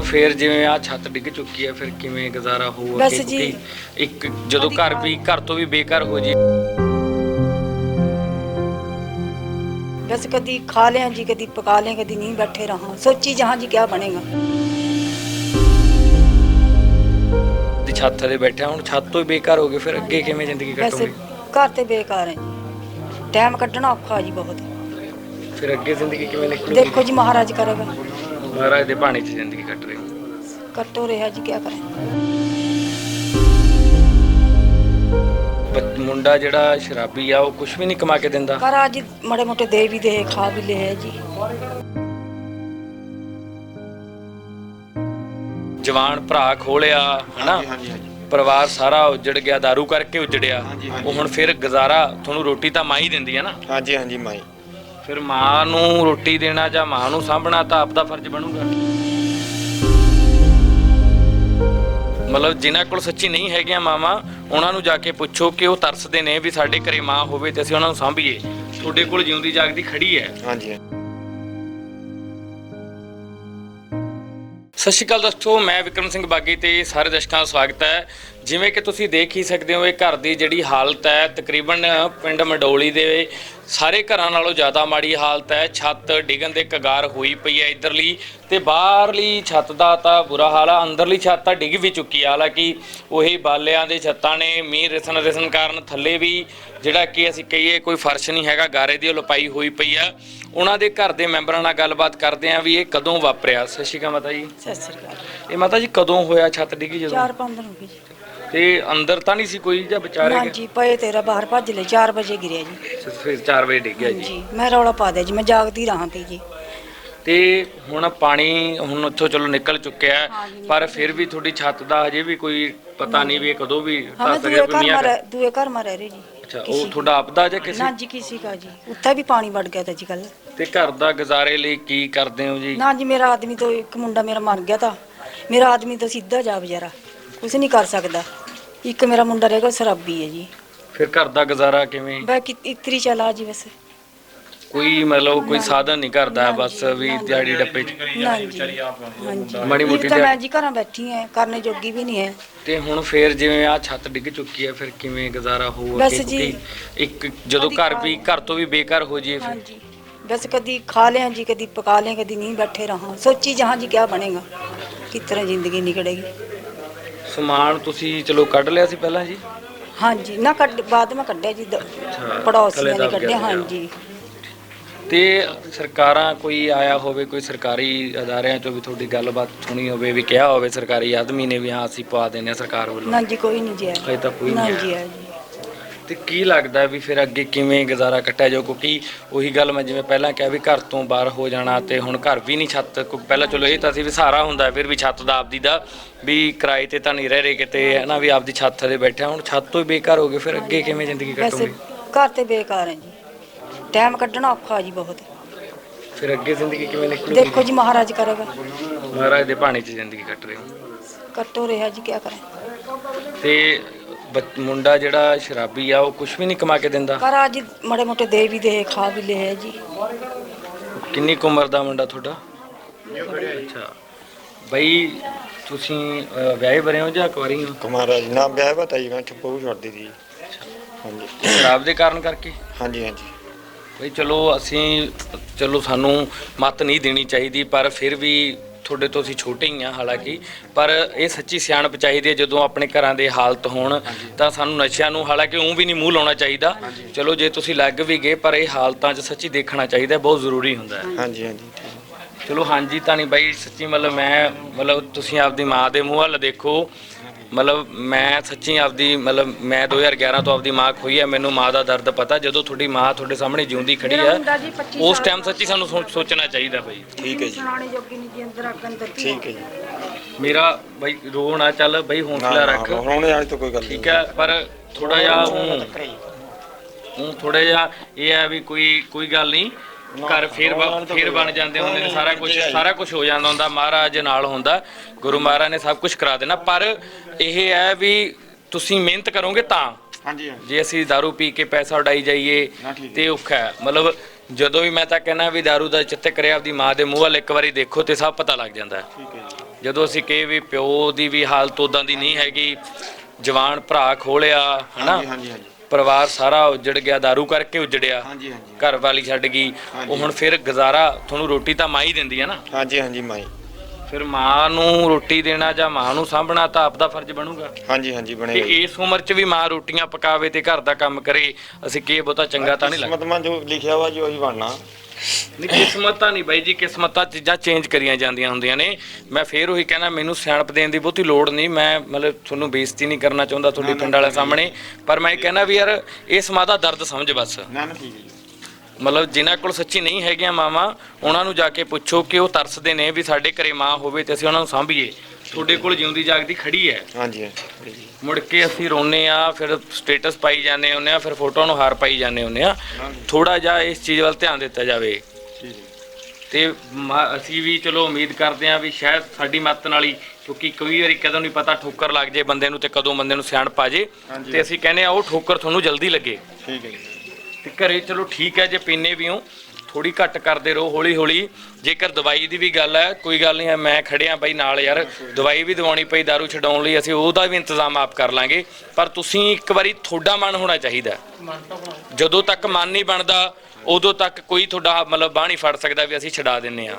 ਹੁਣ ਫੇਰ ਜਿਵੇਂ ਆ ਛੱਤ ਡਿੱਗ ਚੁੱਕੀ ਹੈ ਫਿਰ ਕਿਵੇਂ ਗੁਜ਼ਾਰਾ ਹੋਊਗਾ ਬਸ ਕਿ- ਜੀ। ਕਿਉਂਕਿ ਇੱਕ ਜਦੋਂ ਘਰ ਵੀ ਘਰ ਤੋਂ ਵੀ ਬੇਘਰ ਹੋ ਜੇ बस कभी खा लें जी कभी पका लें कभी नहीं बैठे रहा सोची जहाँ जी क्या बनेगा ਦੀ ਛੱਤ ਤੇ ਬੈਠਾ ਹੁਣ ਛੱਤ ਤੋਂ ਹੀ ਬੇਘਰ ਹੋ ਗਏ ਫਿਰ ਅੱਗੇ ਕਿਵੇਂ ਜ਼ਿੰਦਗੀ वैसे ਕੱਟੋਗੇ घर ते बेकार है जी टाइम कटना औखा जी बहुत ਫਿਰ ਅੱਗੇ ਜ਼ਿੰਦਗੀ ਕਿਵੇਂ ਨਿਕਲੂਗੀ देखो जी महाराज करेगा ਮਹਾਰਾਜ ਦੇ ਬਾਣੀ 'ਚ ਜ਼ਿੰਦਗੀ ਕੱਟ ਰਹੀ। ਕੱਟੋ ਰਿਹਾ ਜੀ ਕੀ ਕਰੇ? ਮੁੰਡਾ ਜਿਹੜਾ ਸ਼ਰਾਬੀ ਆ ਉਹ ਕੁਝ ਵੀ ਨਹੀਂ ਕਮਾ ਕੇ ਦਿੰਦਾ। ਘਰ ਅੱਜ ਮੜੇ ਮੋਟੇ ਦੇ ਵੀ ਦੇ ਖਾ ਵੀ ਲਿਆ ਜੀ। ਜਵਾਨ ਭਰਾ ਖੋਲਿਆ ਹਨਾ? ਪਰਿਵਾਰ ਸਾਰਾ ਉਜੜ ਗਿਆ दारू ਕਰਕੇ ਉਜੜਿਆ। ਉਹ ਹੁਣ ਫਿਰ ਗੁਜ਼ਾਰਾ ਤੁਹਾਨੂੰ ਰੋਟੀ ਤਾਂ ਮਾਈ ਦਿੰਦੀ ਹੈ ਨਾ? ਹਾਂਜੀ ਹਾਂਜੀ ਮਾਈ ਫਿਰ ਮਾਂ ਨੂੰ ਰੋਟੀ ਦੇਣਾ ਜਾਂ ਮਾਂ ਨੂੰ ਸਾਂਭਣਾ ਤਾਂ ਆਪਦਾ ਫਰਜ਼ ਬਣੂਗਾ। ਮਤਲਬ ਜਿਨ੍ਹਾਂ ਕੋਲ ਸੱਚੀ ਨਹੀਂ ਹੈਗੀਆਂ ਮਾਵਾਂ, ਉਹਨਾਂ ਨੂੰ ਜਾ ਕੇ ਪੁੱਛੋ ਕਿ ਉਹ ਤਰਸਦੇ ਨੇ ਵੀ ਸਾਡੇ ਘਰੇ ਮਾਂ ਹੋਵੇ ਤੇ ਅਸੀਂ ਉਹਨਾਂ ਨੂੰ ਸਾਂਭੀਏ। ਤੁਹਾਡੇ ਕੋਲ ਜਿਉਂਦੀ ਜਾਗਦੀ ਖੜੀ ਹੈ। ਹਾਂਜੀ। ਸਤਿ ਸ਼੍ਰੀ ਅਕਾਲ ਦੋਸਤੋ, ਮੈਂ ਵਿਕਰਮ ਸਿੰਘ ਬਾਗੀ ਤੇ ਸਾਰੇ ਦਰਸ਼ਕਾਂ ਦਾ ਸਵਾਗਤ ਹੈ। ਜਿਵੇਂ ਕਿ ਤੁਸੀਂ ਦੇਖ ਹੀ ਸਕਦੇ ਹੋ, ਇਹ ਘਰ ਦੀ ਜਿਹੜੀ ਹਾਲਤ ਹੈ, ਤਕਰੀਬਨ ਪਿੰਡ ਮੰਡੋਲੀ ਦੇ ਸਾਰੇ ਘਰਾਂ ਨਾਲੋਂ ਜ਼ਿਆਦਾ ਮਾੜੀ ਹਾਲਤ ਹੈ। ਛੱਤ ਡਿੱਗਣ ਦੇ ਕਗਾਰ ਹੋਈ ਪਈ ਹੈ ਇਧਰਲੀ ਤੇ ਬਾਹਰਲੀ ਛੱਤ ਦਾ ਤਾਂ ਬੁਰਾ ਹਾਲ ਆ। ਅੰਦਰਲੀ ਛੱਤ ਤਾਂ ਡਿੱਗ ਵੀ ਚੁੱਕੀ ਆ। ਹਾਲਾਂਕਿ ਉਹੀ ਬਾਲਿਆਂ ਦੇ ਛੱਤਾਂ ਨੇ, ਮੀਂਹ ਰਿਸਣ ਰਿਸਣ ਕਾਰਨ ਥੱਲੇ ਵੀ ਜਿਹੜਾ ਕਿ ਅਸੀਂ ਕਹੀਏ ਕੋਈ ਫਰਸ਼ ਨਹੀਂ ਹੈਗਾ, ਗਾਰੇ ਦੀ ਉਹ ਲਪਾਈ ਹੋਈ ਪਈ ਆ। ਉਹਨਾਂ ਦੇ ਘਰ ਦੇ ਮੈਂਬਰਾਂ ਨਾਲ ਗੱਲਬਾਤ ਕਰਦੇ ਆਂ ਵੀ ਇਹ ਕਦੋਂ ਵਾਪਰਿਆ। ਸਤਿ ਸ਼੍ਰੀ ਅਕਾਲ ਮਾਤਾ ਜੀ। ਸਤਿ ਸ੍ਰੀ ਅਕਾਲ। ਇਹ ਮਾਤਾ ਜੀ ਕਦੋਂ ਹੋਇਆ ਛੱਤ ਡਿੱਗੀ ਜਦੋਂ? 4-5 ਦਿਨ ਹੋ ਗਏ ਜੀ। ਤੇ ਅੰਦਰ ਤਾਂ ਨਹੀਂ ਸੀ ਕੋਈ ਜਾਂ ਵਿਚਾਰੇ ਨਾ ਜੀ ਪਏ ਤੇਰਾ ਬਾਹਰ ਭੱਜ ਲਏ 4 ਵਜੇ ਗਿਰਿਆ ਜੀ। ਫਿਰ 4 ਵਜੇ ਡਿੱਗਿਆ ਜੀ। ਜੀ ਮੈਂ ਰੌਲਾ ਪਾ ਦਿਆ ਜੀ ਮੈਂ ਜਾਗਦੀ ਰਹਾਂ ਪਈ ਜੀ। ਤੇ ਹੁਣ ਪਾਣੀ ਹੁਣ ਉੱਥੋਂ ਚਲੋ ਨਿਕਲ ਚੁੱਕਿਆ ਪਰ ਫਿਰ ਵੀ ਤੁਹਾਡੀ ਛੱਤ ਦਾ ਹਜੇ ਵੀ ਕੋਈ ਪਤਾ ਨਹੀਂ ਵੀ ਇਹ ਕਦੋਂ ਵੀ ਢਹਿ ਹਮੇ ਦੂਏ ਘਰ ਮੀਂਹ ਦੂਏ ਘਰ ਮਾ ਰਹੇ ਜੀ ਅੱਛਾ ਉਹ ਤੁਹਾਡਾ ਆਪਦਾ ਜਾਂ ਕਿਸੇ? ਨਾ ਜੀ ਕਿਸੇ ਕਾ ਜੀ। ਉੱਥੇ ਵੀ ਪਾਣੀ ਵੜ ਗਿਆ ਤਾਂ ਜੀ ਕੱਲ ਤੇ ਘਰ ਦਾ ਗੁਜ਼ਾਰੇ ਲਈ ਕੀ ਕਰਦੇ ਹੋ ਜੀ? ਨਾ ਜੀ ਮੇਰਾ ਆਦਮੀ ਤੋਂ ਇੱਕ ਮੁੰਡਾ ਮੇਰਾ ਮਰ ਗਿਆ ਤਾਂ। ਮੇਰਾ ਆਦਮੀ ਤਾਂ ਸਿੱਧਾ ਜਾ ਬਜ਼ਾਰਾ ਕੁਝ ਨਹੀਂ ਕਰ ਸਕਦਾ। ਇੱਕ ਮੇਰਾ ਮੁੰਡਾ ਰਹਿ ਗਿਆ ਸ਼ਰਾਬੀ ਹੈ ਜੀ। ਫਿਰ ਘਰ ਦਾ ਗੁਜ਼ਾਰਾ ਕਿਵੇਂ? ਬੈ ਇਤਰੀ ਚਲਾ ਜੀ ਬਸ। ਕੋਈ ਮਤਲਬ ਕੋਈ ਸਾਧਨ ਨਹੀਂ ਕਰਦਾ ਬਸ ਵੀ ਦਿਹਾੜੀ ਡੱਪੇ ਚ। ਨਾ ਮੋਟੀ ਤਾਂ ਮੈਂ ਜੀ ਘਰਾਂ ਬੈਠੀ ਐ ਕਰਨੇ ਜੋਗੀ ਵੀ ਨਹੀਂ ਐ ਤੇ ਹੁਣ ਫੇਰ ਜਿਵੇਂ ਆ ਛੱਤ ਡਿੱਗ ਚੁੱਕੀ ਐ ਫਿਰ ਕਿਵੇਂ ਗੁਜ਼ਾਰਾ ਹੋਊਗਾ ਇੱਕ ਜਦੋਂ ਘਰ ਵੀ ਘਰ ਤੋਂ ਵੀ ਬੇਘਰ ਹੋ ਜੇ ਫਿਰ। ਹਾਂਜੀ। बस कभी खा लें जी कभी पका लें कभी नहीं बैठे रहा सोची जहाँ जी क्या बनेगा किस तरह जिंदगी निकलेगी ਸਮਾਨ ਤੁਸੀਂ ਚਲੋ ਕੱਢ ਲਿਆ ਸੀ ਪਹਿਲਾਂ ਜੀ हाँ जी ना कट बाद में कड्ढे जी द- पड़ोसियों ने दब कड्ढे गया हाँ था। जी ਤੇ ਸਰਕਾਰਾਂ ਕੋਈ ਆਇਆ ਹੋਵੇ ਕੋਈ ਸਰਕਾਰੀ ਅਦਾਰਿਆਂ ਚੋਂ ਵੀ ਤੁਹਾਡੀ ਗੱਲਬਾਤ ਸੁਣੀ ਹੋਵੇ ਵੀ ਕਿਹਾ ਹੋਵੇ ਸਰਕਾਰੀ ਆਦਮੀ ਨੇ ਵੀ ਹਾਂ ਅਸੀਂ ਪਵਾ ਦਿੰਦੇ ਹਾਂ ਸਰਕਾਰ ਵੱਲੋਂ ना जी कोई नहीं जी ਹਜੇ है ਤਾਂ ਕੋਈ ना ਨਹੀਂ जी ਆਇਆ। है जी ਤੇ ਕੀ ਲੱਗਦਾ ਵੀ ਫਿਰ ਅੱਗੇ ਕਿਵੇਂ ਗੁਜ਼ਾਰਾ ਕੱਟਿਆ ਜਾਊ? ਕਿਉਂਕਿ ਉਹੀ ਗੱਲ ਮੈਂ ਜਿਵੇਂ ਪਹਿਲਾਂ ਕਿਹਾ ਵੀ ਘਰ ਤੋਂ ਬਾਹਰ ਹੋ ਜਾਣਾ ਤੇ ਹੁਣ ਘਰ ਵੀ ਨਹੀਂ ਛੱਤ ਕਿਉਂਕਿ ਪਹਿਲਾਂ ਚਲੋ ਇਹ ਤਾਂ ਸੀ ਵੀ ਸਹਾਰਾ ਹੁੰਦਾ ਫਿਰ ਵੀ ਛੱਤ ਦਾ ਆਪਦੀ ਦਾ ਵੀ ਕਿਰਾਏ ਤੇ ਤਾਂ ਨਹੀਂ ਰਹਿ ਰਹੇ ਕਿਤੇ ਹੈ ਨਾ ਵੀ ਆਪਦੀ ਛੱਤ ਥੱਲੇ ਬੈਠਿਆ। ਹੁਣ ਛੱਤ ਤੋਂ ਹੀ ਬੇਕਾਰ ਹੋ ਗਏ ਫਿਰ ਅੱਗੇ ਕਿਵੇਂ ਜ਼ਿੰਦਗੀ ਕੱਟੋਗੇ? ਘਰ ਤੇ ਬੇਕਾਰ ਹੈ ਜੀ। ਟਾਈਮ ਕੱਢਣਾ ਔਖਾ ਜੀ ਬਹੁਤ। ਫਿਰ ਅੱਗੇ ਜ਼ਿੰਦਗੀ ਕਿਵੇਂ ਨਿਕਲੂਗੀ? ਦੇਖੋ ਜੀ ਮਹਾਰਾਜ ਕਰੇਗਾ। ਮਹਾਰਾਜ ਦੇ ਭਾਣੇ 'ਚ ਜ਼ਿੰਦਗੀ ਕੱਟ ਰਹੇ ਕੱਟੋ ਰਿਹਾ ਜੀ ਕਿਆ ਕਰੇ। ਤੇ ਮੁੰਡਾ ਜਿਹੜਾ ਸ਼ਰਾਬੀ ਆ ਉਹ ਕੁਝ ਵੀ ਨਹੀਂ ਕਮਾ ਕੇ ਦਿੰਦਾ? ਪਰ ਅੱਜ ਮੜੇ ਮੋਟੇ ਦੇ ਵੀ ਦੇ ਖਾ ਵੀ ਲਏ ਹੈ ਜੀ। ਕਿੰਨੀ ਕੁ ਉਮਰ ਦਾ ਮੁੰਡਾ ਤੁਹਾਡਾ? ਅੱਛਾ। ਬਈ ਤੁਸੀਂ ਅ, ਵਿਆਹੇ ਬਰੇ ਹੋ ਜਾਂ ਕੁਆਰੀ ਹੋ? ਕੁਮਾਰਾ ਜੀ ਨਾ ਵਿਆਹ ਵਾ ਤਾਈ ਮੈਂ ਛੱਪੂ ਛੱਡਦੀ ਸੀ ਹਾਂਜੀ। ਸ਼ਰਾਬ ਦੇ ਕਾਰਨ ਕਰਕੇ? ਹਾਂਜੀ ਹਾਂਜੀ। ਬਈ ਚਲੋ ਅਸੀਂ ਚਲੋ ਸਾਨੂੰ ਮਤ ਨਹੀਂ ਦੇਣੀ ਚਾਹੀਦੀ ਪਰ ਫਿਰ ਵੀ ਤੁਹਾਡੇ ਤੋਂ ਅਸੀਂ ਛੋਟੇ ਹੀ ਆ ਹਾਲਾਂਕਿ ਪਰ ਇਹ ਸੱਚੀ ਸਿਆਣਪ ਚਾਹੀਦੀ ਹੈ ਜਦੋਂ ਆਪਣੇ ਘਰਾਂ ਦੇ ਹਾਲਤ ਹੋਣ ਤਾਂ ਸਾਨੂੰ ਨਸ਼ਿਆਂ ਨੂੰ ਹਾਲਾਂਕਿ ਉਹ ਵੀ ਨਹੀਂ ਮੂੰਹ ਲਾਉਣਾ ਚਾਹੀਦਾ। ਚਲੋ ਜੇ ਤੁਸੀਂ ਲੱਗ ਵੀ ਗਏ ਪਰ ਇਹ ਹਾਲਤਾਂ 'ਚ ਸੱਚੀ ਦੇਖਣਾ ਚਾਹੀਦਾ ਬਹੁਤ ਜ਼ਰੂਰੀ ਹੁੰਦਾ ਹੈ। ਹਾਂਜੀ ਹਾਂਜੀ। ਚਲੋ ਹਾਂਜੀ ਤਾਂ ਨਹੀਂ ਬਾਈ ਸੱਚੀ ਮਤਲਬ ਮੈਂ ਮਤਲਬ ਤੁਸੀਂ ਆਪਦੀ ਮਾਂ ਦੇ ਮੂੰਹ ਵੱਲ ਦੇਖੋ ਮਤਲਬ ਮੈਂ ਸੱਚੀ ਆਪਦੀ ਮਤਲਬ ਮੈਂ 2011 ਤੋਂ ਆਪਦੀ ਮਾਂ ਖੋਈ ਹੈ ਮੈਨੂੰ ਮਾਂ ਦਾ ਦਰਦ ਪਤਾ ਜਦੋਂ ਤੁਹਾਡੀ ਮਾਂ ਤੁਹਾਡੇ ਸਾਹਮਣੇ ਜਿਉਂਦੀ ਖੜੀ ਮੇਰਾ ਹੈ ਮੁੰਡਾ ਜੀ 25 ਉਸ ਟਾਈਮ ਸੱਚੀ ਸਾਨੂੰ ਸੋਚ- ਸੋਚਣਾ ਚਾਹੀਦਾ ਬਾਈ। ਠੀਕ ਹੈ ਜੀ। ਸੁਣਾਣੇ ਜੋਗੀ ਨਹੀਂ ਜੀ ਅੰਦਰ ਅੱਗ ਅੰਦਰ। ਠੀਕ ਹੈ ਜੀ। ਮੇਰਾ ਬਾਈ ਰੋ ਨਾ ਚੱਲ ਬਾਈ ਹੌਸਲਾ ਰੱਖ। ਰੋਣੇ ਵਾਲੀ ਤਾਂ ਕੋਈ ਗੱਲ ਠੀਕ ਹੈ। ਪਰ ਥੋੜਾ ਜਿਹਾ ਹੂੰ ਹੂੰ ਥੋੜਾ ਜਿਹਾ ਇਹ ਹੈ ਵੀ ਕੋਈ ਕੋਈ ਗੱਲ ਨਹੀਂ। ਘਰ ਫੇਰ ਬ- ਫੇਰ ਬਣ ਜਾਂਦੇ ਹੁੰਦੇ ਨੇ ਸਾਰਾ ਕੁਝ ਸਾਰਾ ਕੁਝ ਹੋ ਜਾਂਦਾ ਹੁੰਦਾ ਮਹਾਰਾਜ ਨਾਲ ਹੁੰਦਾ ਗੁਰੂ ਮਹਾਰਾਜ ਨੇ ਸਭ ਕੁਝ ਕਰਾ ਦੇਣਾ ਪਰ ਇਹ ਹੈ ਵੀ ਤੁਸੀਂ ਮਿਹਨਤ ਕਰੋਗੇ ਤਾਂ ਹਾਂਜੀ ਹਾਂਜੀ ਜੇ ਅਸੀਂ दारू ਪੀ ਕੇ ਪੈਸਾ ਉਡਾਈ ਜਾਈਏ ਨਾ ਠੀਕ ਹੈ। ਤੇ ਔਖਾ ਹੈ ਮਤਲਬ ਜਦੋਂ ਵੀ ਮੈਂ ਤਾਂ ਕਹਿੰਦਾ ਵੀ दारू ਦਾ ਚਿੱਤ ਕਰਿਆ ਆਪਦੀ ਮਾਂ ਦੇ ਮੂੰਹ ਵੱਲ ਇੱਕ ਵਾਰੀ ਦੇਖੋ ਤੇ ਸਭ ਪਤਾ ਲੱਗ ਜਾਂਦਾ ਹੈ ਠੀਕ ਹੈ ਜੀ ਜਦੋਂ ਅਸੀਂ ਕਹੇ ਵੀ ਪਿਓ ਦੀ ਵੀ ਹਾਲਤ ਉਦਾਂ ਦੀ ਨਹੀਂ ਹੈਗੀ ਜਵਾਨ ਭਰਾ ਖੋਲਿਆ ਹਨਾ ਹਾਂਜੀ ਹਾਂਜੀ ਹਾਂਜੀ ਪਰਿਵਾਰ ਸਾਰਾ ਉਜੜ ਗਿਆ दारू ਕਰਕੇ ਉਜੜਿਆ ਹਾਂਜੀ ਹਾਂਜੀ। ਘਰ ਵਾਲੀ ਛੱਡ ਗਈ ਉਹ। ਹੁਣ ਫਿਰ ਗੁਜ਼ਾਰਾ ਤੁਹਾਨੂੰ ਰੋਟੀ ਤਾਂ ਮਾਂ ਹੀ ਦਿੰਦੀ ਹੈ ਨਾ? ਹਾਂਜੀ ਹਾਂਜੀ ਮਾਈ ਫਿਰ ਮਾਂ ਨੂੰ ਰੋਟੀ ਦੇਣਾ ਜਾਂ ਮਾਂ ਨੂੰ ਸਾਂਭਣਾ ਤਾਂ ਆਪਦਾ ਫਰਜ਼ ਬਣੂਗਾ। ਹਾਂਜੀ ਹਾਂਜੀ ਤੇ ਬਣੇਗਾ ਜੀ। ਇਸ ਉਮਰ 'ਚ ਵੀ ਮਾਂ ਰੋਟੀਆਂ ਪਕਾਵੇ ਤੇ ਘਰ ਦਾ ਕੰਮ ਕਰੇ ਅਸੀਂ ਕੀ ਬਹੁਤਾ ਚੰਗਾ ਤਾਂ ਨਹੀਂ ਲੱਗਦਾ। ਕਿਸਮਤ ਮਾ ਜੋ ਲਿਖਿਆ ਵਾ ਜੋ ਉਹੀ ਬਣਨਾ। ਨਹੀਂ ਕਿਸਮਤਾਂ ਨਹੀਂ ਬਾਈ ਜੀ ਕਿਸਮਤਾਂ ਚੀਜ਼ਾਂ ਚੇਂਜ ਕਰੀਆਂ ਜਾਂਦੀਆਂ ਹੁੰਦੀਆਂ ਨੇ। ਮੈਂ ਫੇਰ ਉਹੀ ਕਹਿਣਾ ਮੈਨੂੰ ਸਿਆਣਪ ਦੇਣ ਦੀ ਬਹੁਤੀ ਲੋੜ ਨਹੀਂ। ਮੈਂ ਮਤਲਬ ਤੁਹਾਨੂੰ ਬੇਇੱਜ਼ਤੀ ਨਹੀਂ ਕਰਨਾ ਚਾਹੁੰਦਾ ਤੁਹਾਡੇ ਪਿੰਡ ਵਾਲਿਆਂ ਸਾਹਮਣੇ। ਪਰ ਮੈਂ ਇਹ ਕਹਿਣਾ ਵੀ ਯਾਰ ਇਸ ਮਾਂ ਦਾ ਦਰਦ ਸਮਝ ਬਸ। ਨਾ ਨਾ ਠੀਕ ਹੈ ਜੀ। ਮਤਲਬ ਜਿਨ੍ਹਾਂ ਕੋਲ ਸੱਚੀ ਨਹੀਂ ਹੈਗੀਆਂ ਮਾਵਾਂ ਉਹਨਾਂ ਨੂੰ ਜਾ ਕੇ ਪੁੱਛੋ ਕਿ ਉਹ ਤਰਸਦੇ ਨੇ ਵੀ ਸਾਡੇ ਘਰੇ ਮਾਂ ਹੋਵੇ ਤੇ ਅਸੀਂ ਉਹਨਾਂ ਨੂੰ ਸਾਂਭੀਏ। ਤੁਹਾਡੇ ਕੋਲ ਜਿਉਂਦੀ ਜਾਗਦੀ ਖੜੀ ਹੈ? ਹਾਂਜੀ ਹਾਂਜੀ। ਮੁੜ ਕੇ ਅਸੀਂ ਰੋਨੇ ਆ ਫਿਰ ਸਟੇਟਸ ਪਾਈ ਜਾਂਦੇ ਹੁੰਨੇ ਆ ਫਿਰ ਫੋਟੋ ਨੂੰ ਹਾਰ ਪਾਈ ਜਾਂਦੇ ਹੁੰਨੇ ਆ। ਥੋੜਾ ਜਿਹਾ ਇਸ ਚੀਜ਼ ਵੱਲ ਧਿਆਨ ਦਿੱਤਾ ਜਾਵੇ। ਤੇ ਅਸੀਂ ਵੀ ਚਲੋ ਉਮੀਦ ਕਰਦੇ ਹਾਂ ਵੀ ਸ਼ਾਇਦ ਸਾਡੀ ਮਦਦ ਨਾਲ ਹੀ ਕਿਉਂਕਿ ਕਈ ਵਾਰੀ ਕਦੋਂ ਨਹੀਂ ਪਤਾ ਠੋਕਰ ਲੱਗ ਜੇ ਬੰਦੇ ਨੂੰ ਤੇ ਕਦੋਂ ਬੰਦੇ ਨੂੰ ਸਿਆਣਪ ਆ ਜੇ। ਤੇ ਅਸੀਂ ਕਹਿੰਦੇ ਆ ਉਹ ਠੋਕਰ ਤੁਹਾਨੂੰ ਜਲਦੀ ਲੱਗੇ। ਠੀਕ ਹੈ ਜੀ। ਤੇ ਘਰੇ ਚਲੋ ਠੀਕ ਹੈ ਜੇ ਪੀਨੇ ਵੀ ਹੋ ਥੋੜੀ ਘੱਟ ਕਰਦੇ ਰਹੋ ਹੌਲੀ ਹੌਲੀ। ਜੇਕਰ ਦਵਾਈ ਦੀ ਵੀ ਗੱਲ ਹੈ ਕੋਈ ਗੱਲ ਨਹੀਂ ਹੈ ਮੈਂ ਖੜਿਆ ਬਾਈ ਨਾਲ ਯਾਰ ਦਵਾਈ ਵੀ ਦਵਾਉਣੀ ਪਈ दारू ਛਡਾਉਣ ਲਈ ਅਸੀਂ ਉਹਦਾ ਵੀ ਇੰਤਜ਼ਾਮ ਆਪ ਕਰ ਲਾਂਗੇ। ਪਰ ਤੁਸੀਂ ਇੱਕ ਵਾਰੀ ਤੁਹਾਡਾ ਮਨ ਹੋਣਾ ਚਾਹੀਦਾ। ਜਦੋਂ ਤੱਕ ਮਨ ਨਹੀਂ ਬਣਦਾ ਉਦੋਂ ਤੱਕ ਕੋਈ ਤੁਹਾਡਾ ਮਤਲਬ ਨਹੀਂ ਫੜ ਸਕਦਾ ਵੀ ਅਸੀਂ ਛਡਾ ਦਿੰਨੇ ਆ।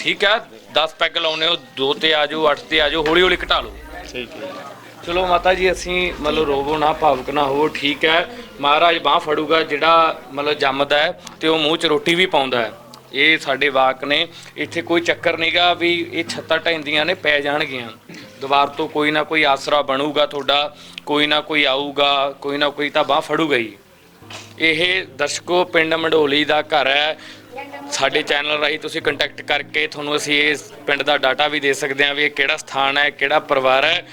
ਠੀਕ ਹੈ? 10 ਪੈਗ ਲਾਉਨੇ ਹੋ 2 ਤੇ ਆ ਜਾਓ 8 ਤੇ ਆ ਜਾਓ ਹੌਲੀ ਹੌਲੀ ਘਟਾ ਲਓ। ਠੀਕ ਹੈ। ਚਲੋ ਮਾਤਾ ਜੀ ਅਸੀਂ ਮਤਲਬ ਰੋਵੋ ਨਾ ਭਾਵੁਕ ਨਾ ਹੋਵੋ ਠੀਕ ਹੈ? ਮਹਾਰਾਜ ਬਾਹ ਫੜੂਗਾ, ਜਿਹੜਾ ਮਤਲਬ ਜੰਮਦਾ ਹੈ ਤੇ ਉਹ ਮੂੰਹ 'ਚ ਰੋਟੀ ਵੀ ਪਾਉਂਦਾ ਹੈ। ਇਹ ਸਾਡੇ ਵਾਕ ਨੇ। ਇੱਥੇ ਕੋਈ ਚੱਕਰ ਨਹੀਂਗਾ ਵੀ ਇਹ ਛੱਤਾਂ ਢੈਂਦੀਆਂ ਨੇ, ਪੈ ਜਾਣਗੀਆਂ। ਦੀਵਾਰ ਤੋਂ ਕੋਈ ਨਾ ਕੋਈ ਆਸਰਾ ਬਣੂਗਾ ਤੁਹਾਡਾ, ਕੋਈ ਨਾ ਕੋਈ ਆਊਗਾ, ਕੋਈ ਨਾ ਕੋਈ ਤਾਂ ਬਾਹ ਫੜੂਗਾ ਹੀ। ਇਹ ਦਰਸ਼ਕੋ, ਪਿੰਡ ਮੰਡੋਲੀ ਦਾ ਘਰ ਹੈ। ਸਾਡੇ ਚੈਨਲ ਰਾਹੀਂ ਤੁਸੀਂ ਕੰਟੈਕਟ ਕਰਕੇ ਤੁਹਾਨੂੰ ਅਸੀਂ ਇਸ ਪਿੰਡ ਦਾ ਡਾਟਾ ਵੀ ਦੇ ਸਕਦੇ ਹਾਂ ਵੀ ਇਹ ਕਿਹੜਾ ਸਥਾਨ ਹੈ, ਕਿਹੜਾ ਪਰਿਵਾਰ ਹੈ।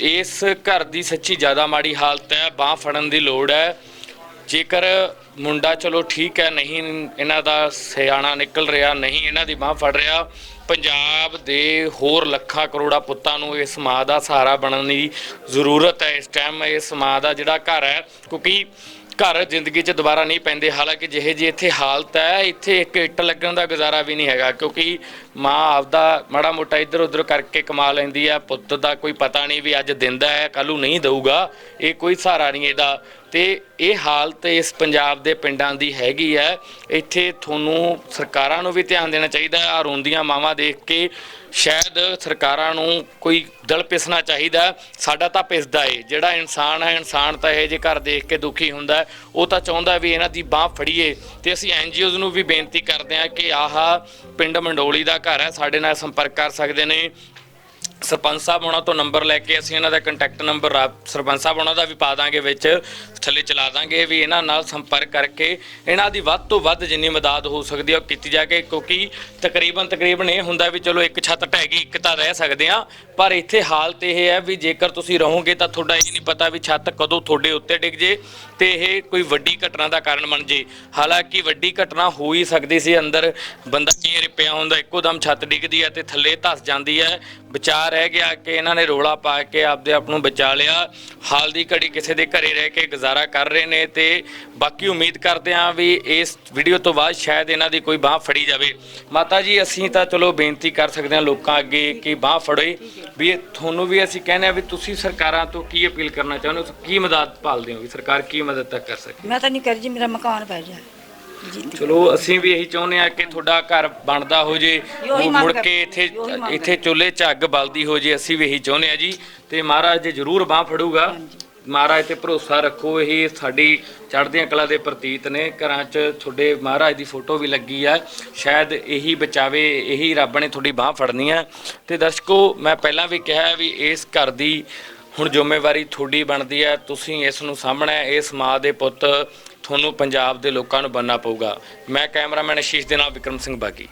ਇਸ ਘਰ ਦੀ ਸੱਚੀ ਜ਼ਿਆਦਾ ਮਾੜੀ ਹਾਲਤ ਹੈ, ਬਾਹ ਫੜਨ ਦੀ ਲੋੜ ਹੈ। ਜੇਕਰ ਮੁੰਡਾ ਚਲੋ ਠੀਕ ਹੈ, ਨਹੀਂ ਇਹਨਾਂ ਦਾ ਸਿਆਣਾ ਨਿਕਲ ਰਿਹਾ, ਨਹੀਂ ਇਹਨਾਂ ਦੀ ਬਾਹ ਫੜ ਰਿਹਾ, ਪੰਜਾਬ ਦੇ ਹੋਰ ਲੱਖਾਂ ਕਰੋੜਾਂ ਪੁੱਤਾਂ ਨੂੰ ਇਸ ਮਾਂ ਦਾ ਸਹਾਰਾ ਬਣਨ ਦੀ ਜ਼ਰੂਰਤ ਹੈ। ਇਸ ਟਾਈਮ ਇਸ ਮਾਂ ਦਾ ਜਿਹੜਾ ਘਰ ਹੈ, ਕਿਉਂਕਿ ਘਰ ਜ਼ਿੰਦਗੀ 'ਚ ਦੁਬਾਰਾ ਨਹੀਂ ਪੈਂਦੇ। ਹਾਲਾਂਕਿ ਜਿਹੇ ਜੀ ਇੱਥੇ ਹਾਲਤ ਹੈ, ਇੱਥੇ ਇੱਕ ਇੱਟ ਲੱਗਣ ਦਾ ਗੁਜ਼ਾਰਾ ਵੀ ਨਹੀਂ ਹੈਗਾ, ਕਿਉਂਕਿ ਮਾਂ ਆਪਦਾ ਮਾੜਾ ਮੋਟਾ ਇੱਧਰ ਉੱਧਰ ਕਰਕੇ ਕਮਾ ਲੈਂਦੀ ਹੈ ਪੁੱਤ ਦਾ ਕੋਈ ਪਤਾ ਨਹੀਂ ਵੀ ਅੱਜ ਦਿੰਦਾ ਹੈ, ਕੱਲ੍ਹ ਨੂੰ ਨਹੀਂ ਦਊਗਾ। ਇਹ ਕੋਈ ਸਹਾਰਾ ਨਹੀਂ ਇਹਦਾ। ਤੇ ਇਹ ਹਾਲਤ ਇਸ ਪੰਜਾਬ ਦੇ ਪਿੰਡਾਂ ਦੀ ਹੈਗੀ ਹੈ। ਇੱਥੇ ਤੁਹਾਨੂੰ ਸਰਕਾਰਾਂ ਨੂੰ ਵੀ ਧਿਆਨ ਦੇਣਾ ਚਾਹੀਦਾ ਹੈ। ਆ ਰੋਂਦੀਆਂ ਮਾਵਾਂ ਦੇਖ ਕੇ ਸ਼ਾਇਦ ਸਰਕਾਰਾਂ ਨੂੰ ਕੋਈ ਦਿਲ ਪਿਸਣਾ ਚਾਹੀਦਾ ਸਾਡਾ ਤਾਂ ਪਿਸਦਾ ਏ। ਜਿਹੜਾ ਇਨਸਾਨ ਹੈ, ਇਨਸਾਨ ਤਾਂ ਇਹ ਜੇ ਘਰ ਦੇਖ ਕੇ ਦੁਖੀ ਹੁੰਦਾ ਉਹ ਤਾਂ ਚਾਹੁੰਦਾ ਵੀ ਇਹਨਾਂ ਦੀ ਬਾਹ ਫੜੀਏ। ਤੇ ਅਸੀਂ ਐਨਜੀਓਜ਼ ਨੂੰ ਵੀ ਬੇਨਤੀ ਕਰਦੇ ਹਾਂ ਕਿ ਆਹ ਪਿੰਡ ਮੰਡੋਲੀ ਦਾ ਘਰ ਹੈ। ਸਾਡੇ ਨਾਲ ਸੰਪਰਕ ਕਰ ਸਕਦੇ ਨੇ। ਸਰਪੰਚ ਸਾਹਿਬ, ਉਹਨਾਂ ਤੋਂ ਨੰਬਰ ਲੈ ਕੇ ਅਸੀਂ ਇਹਨਾਂ ਦਾ ਕੰਟੈਕਟ ਨੰਬਰ ਸਰਪੰਚ ਸਾਹਿਬ, ਉਹਨਾਂ ਦਾ ਵੀ ਪਾ ਦਾਂਗੇ ਵਿੱਚ, ਥੱਲੇ ਚਲਾ ਦਾਂਗੇ ਵੀ ਇਹਨਾਂ ਨਾਲ ਸੰਪਰਕ ਕਰਕੇ ਇਹਨਾਂ ਦੀ ਵੱਧ ਤੋਂ ਵੱਧ ਜਿੰਨੀ ਮਦਦ ਹੋ ਸਕਦੀ ਹੈ ਉਹ ਕੀਤੀ ਜਾਵੇ, ਕਿਉਂਕਿ ਤਕਰੀਬਨ ਤਕਰੀਬਨ ਇਹ ਹੁੰਦਾ ਵੀ ਚਲੋ ਇੱਕ ਛੱਤ ਢਹਿ ਗਈ, ਇੱਕ ਤਾਂ ਰਹਿ ਸਕਦੇ ਆ, ਪਰ ਇੱਥੇ ਹਾਲਤ ਇਹ ਹੈ ਵੀ ਜੇਕਰ ਤੁਸੀਂ ਰਹੋਗੇ ਤਾਂ ਤੁਹਾਡਾ ਇਹ ਨਹੀਂ ਪਤਾ ਵੀ ਛੱਤ ਕਦੋਂ ਤੁਹਾਡੇ ਉੱਤੇ ਡਿੱਗ ਜੇ ਤੇ ਇਹ ਕੋਈ ਵੱਡੀ ਘਟਨਾ ਦਾ ਕਾਰਨ ਬਣ ਜੇ। ਹਾਲਾਂਕਿ ਵੱਡੀ ਘਟਨਾ ਹੋ ਹੀ ਸਕਦੀ ਸੀ, ਅੰਦਰ ਬੰਦਾ ਕੀ ਪਿਆ ਹੁੰਦਾ, ਇੱਕੋ ਦਮ ਛੱਤ ਡਿੱਗਦੀ ਹੈ ਤੇ ਥੱਲੇ ਧਸ ਜਾਂਦੀ ਹੈ ਬਚਾ ਰਹਿ ਗਿਆ ਕਿ ਇਹਨਾਂ ਨੇ ਰੋਲਾ ਪਾ ਕੇ ਆਪਦੇ ਆਪ ਨੂੰ ਬਚਾ ਲਿਆ। ਹਾਲ ਦੀ ਘੜੀ ਕਿਸੇ ਦੇ ਘਰੇ ਰਹਿ ਕੇ ਗੁਜ਼ਾਰਾ ਕਰ ਰਹੇ ਨੇ ਤੇ ਬਾਕੀ ਉਮੀਦ ਕਰਦੇ ਹਾਂ ਵੀ ਇਸ ਵੀਡੀਓ ਤੋਂ ਬਾਅਦ ਸ਼ਾਇਦ ਇਹਨਾਂ ਦੀ ਕੋਈ ਬਾਹ ਫੜੀ ਜਾਵੇ। ਮਾਤਾ ਜੀ, ਅਸੀਂ ਤਾਂ ਚਲੋ ਬੇਨਤੀ ਕਰ ਸਕਦੇ ਹਾਂ ਲੋਕਾਂ ਅੱਗੇ ਕਿ ਬਾਹ ਫੜੇ। ਵੀ ਇਹ ਤੁਹਾਨੂੰ ਵੀ ਅਸੀਂ ਕਹਿੰਦੇ ਆ ਵੀ ਤੁਸੀਂ ਸਰਕਾਰਾਂ ਤੋਂ ਕੀ ਅਪੀਲ ਕਰਨਾ ਚਾਹੁੰਦੇ ਹੋ? ਕੀ ਮਦਦ ਭਾਲਦੇ ਹੋ ਵੀ ਸਰਕਾਰ ਕੀ ਮਦਦ ਤੱਕ ਕਰ ਸਕੇ? ਮੈਂ ਤਾਂ ਨਹੀਂ ਕਰ ਜੀ, ਮੇਰਾ ਮਕਾਨ ਪੈ ਜਾ ਚਲੋ ਅਸੀਂ ਵੀ ਇਹੀ ਚਾਹੁੰਦੇ ਆ ਕਿ ਤੁਹਾਡਾ ਘਰ ਬਣਦਾ ਹੋ ਜੇ ਮੁੜ ਕੇ ਇੱਥੇ ਇੱਥੇ ਚੁੱਲ੍ਹੇ 'ਚ ਅੱਗ ਬਲਦੀ ਹੋ ਜੇ ਅਸੀਂ ਵੀ ਇਹੀ ਚਾਹੁੰਦੇ ਆ ਜੀ। ਤੇ ਮਹਾਰਾਜ ਜੀ ਜ਼ਰੂਰ ਬਾਹ ਫੜੂਗਾ। ਮਹਾਰਾਜ ਤੇ ਭਰੋਸਾ ਰੱਖੋ ਇਹ ਸਾਡੀ ਚੜ੍ਹਦੀਆਂ ਕਲਾ ਦੇ ਪ੍ਰਤੀਤ ਨੇ। ਘਰਾਂ 'ਚ ਤੁਹਾਡੇ ਮਹਾਰਾਜ ਦੀ ਫੋਟੋ ਵੀ ਲੱਗੀ ਆ। ਸ਼ਾਇਦ ਇਹੀ ਬਚਾਵੇ ਇਹੀ ਰੱਬ ਨੇ ਤੁਹਾਡੀ ਬਾਹ ਫੜਨੀ ਆ। ਤੇ ਦਰਸ਼ਕੋ ਮੈਂ ਪਹਿਲਾਂ ਵੀ ਕਿਹਾ ਵੀ ਇਸ ਘਰ ਦੀ ਹੁਣ ਜ਼ਿੰਮੇਵਾਰੀ ਤੁਹਾਡੀ ਬਣਦੀ ਹੈ ਤੁਸੀਂ ਇਸ ਨੂੰ ਸਾਹਮਣਾ ਇਸ ਮਾਂ ਦੇ ਪੁੱਤ ਤੁਹਾਨੂੰ ਪੰਜਾਬ ਦੇ ਲੋਕਾਂ ਨੂੰ ਬੰਨਣਾ ਪਊਗਾ। ਮੈਂ ਕੈਮਰਾਮੈਨ ਅਸ਼ੀਸ਼ ਦੇ ਨਾਲ ਵਿਕਰਮ ਸਿੰਘ ਬਾਗੀ।